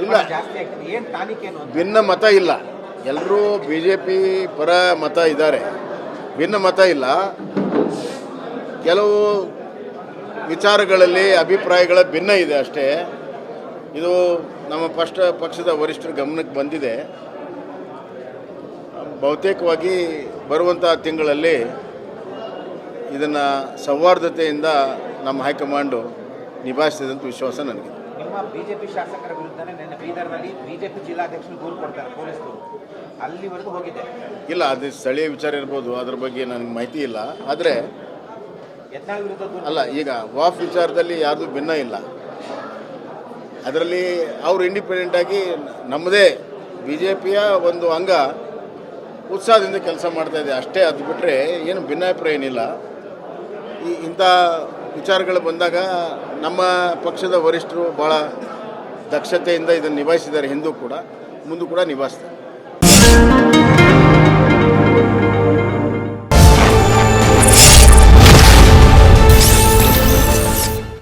ಇಲ್ಲ. ಭಿನ್ನ ಮತ ಇಲ್ಲ. ಎಲ್ಲರೂ ಬಿ ಜೆ ಪಿ ಪರ ಮತ ಇದ್ದಾರೆ. ಭಿನ್ನ ಮತ ಇಲ್ಲ. ಕೆಲವು ವಿಚಾರಗಳಲ್ಲಿ ಅಭಿಪ್ರಾಯಗಳ ಭಿನ್ನ ಇದೆ ಅಷ್ಟೇ. ಇದು ನಮ್ಮ ಪಕ್ಷ ಪಕ್ಷದ ವರಿಷ್ಠರ ಗಮನಕ್ಕೆ ಬಂದಿದೆ. ಬಹುತೇಕವಾಗಿ ಬರುವಂಥ ತಿಂಗಳಲ್ಲಿ ಇದನ್ನು ಸೌಹಾರ್ದತೆಯಿಂದ ನಮ್ಮ ಹೈಕಮಾಂಡು ನಿಭಾಯಿಸಿದೆ ಅಂತ ವಿಶ್ವಾಸ ನನಗೆ ನಿಮ್ಮ ಬಿಜೆಪಿ ಶಾಸಕರ ವಿರುದ್ಧನೇ ನಿನ್ನೆ ಬೀದರ್ನಲ್ಲಿ ಬಿಜೆಪಿ ಜಿಲ್ಲಾಧ್ಯಕ್ಷರು ದೂರು ಕೊಡ್ತಾರೆ ಪೊಲೀಸರು. ಅಲ್ಲಿವರೆಗೂ ಹೋಗಿದೆ. ಇಲ್ಲ ಅದು ಸ್ಥಳೀಯ ವಿಚಾರ ಇರ್ಬೋದು ಅದ್ರ ಬಗ್ಗೆ ನನಗೆ ಮಾಹಿತಿ ಇಲ್ಲ. ಆದರೆ ಯತ್ನಾಳ್ ವಿರುದ್ಧ ದೂರು ಅಲ್ಲ ಈಗ ವಾಫ್ ವಿಚಾರದಲ್ಲಿ ಯಾರ್ದು ಭಿನ್ನ ಇಲ್ಲ. ಅದರಲ್ಲಿ ಅವರು ಇಂಡಿಪೆಂಡೆಂಟ್ ಆಗಿ ನಮ್ಮದೇ ಬಿ ಜೆ ಪಿಯ ಒಂದು ಅಂಗ ಉತ್ಸಾಹದಿಂದ ಕೆಲಸ ಮಾಡ್ತಾ ಇದೆ. ಅಷ್ಟೇ ಅದು ಬಿಟ್ಟರೆ ಏನು ಭಿನ್ನಾಭಿಪ್ರಾಯ ಏನಿಲ್ಲ. ಈ ಇಂಥ ವಿಚಾರಗಳು ಬಂದಾಗ ನಮ್ಮ ಪಕ್ಷದ ವರಿಷ್ಠರು ಭಾಳ ದಕ್ಷತೆಯಿಂದ ಇದನ್ನು ನಿಭಾಯಿಸಿದ್ದಾರೆ ಹಿಂದೂ ಕೂಡ ಮುಂದೂ ಕೂಡ ನಿಭಾಯಿಸ್ತಾರೆ.